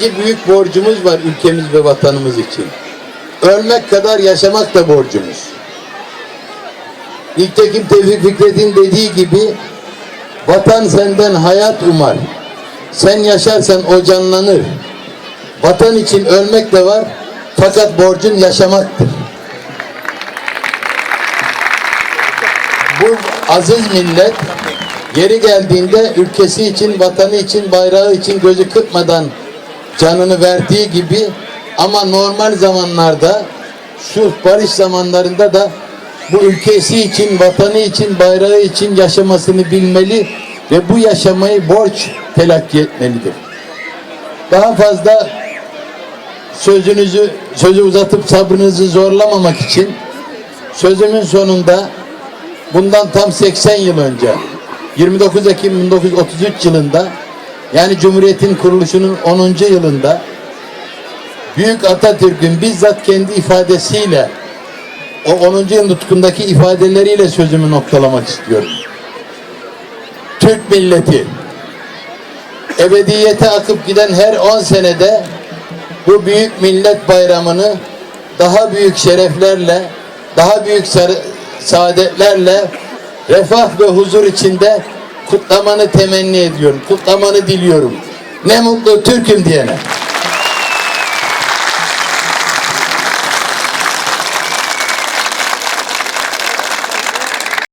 Bir büyük borcumuz var ülkemiz ve vatanımız için. Ölmek kadar yaşamak da borcumuz. Nitekim Tevfik Fikret'in dediği gibi vatan senden hayat umar. Sen yaşarsan o canlanır. Vatan için ölmek de var fakat borcun yaşamaktır. Bu aziz millet geri geldiğinde ülkesi için, vatanı için, bayrağı için gözü kırpmadan canını verdiği gibi ama normal zamanlarda şu barış zamanlarında da bu ülkesi için, vatanı için, bayrağı için yaşamasını bilmeli ve bu yaşamayı borç telakki etmelidir. Daha fazla sözünüzü sözü uzatıp sabrınızı zorlamamak için sözümün sonunda bundan tam 80 yıl önce 29 Ekim 1933 yılında yani Cumhuriyet'in kuruluşunun 10. yılında Büyük Atatürk'ün bizzat kendi ifadesiyle o 10. yıl nutkundaki ifadeleriyle sözümü noktalamak istiyorum. Türk milleti ebediyete akıp giden her 10 senede bu büyük millet bayramını daha büyük şereflerle, daha büyük sa- saadetlerle, refah ve huzur içinde kutlamanı temenni ediyorum. Kutlamanı diliyorum. Ne mutlu Türk'üm diyene.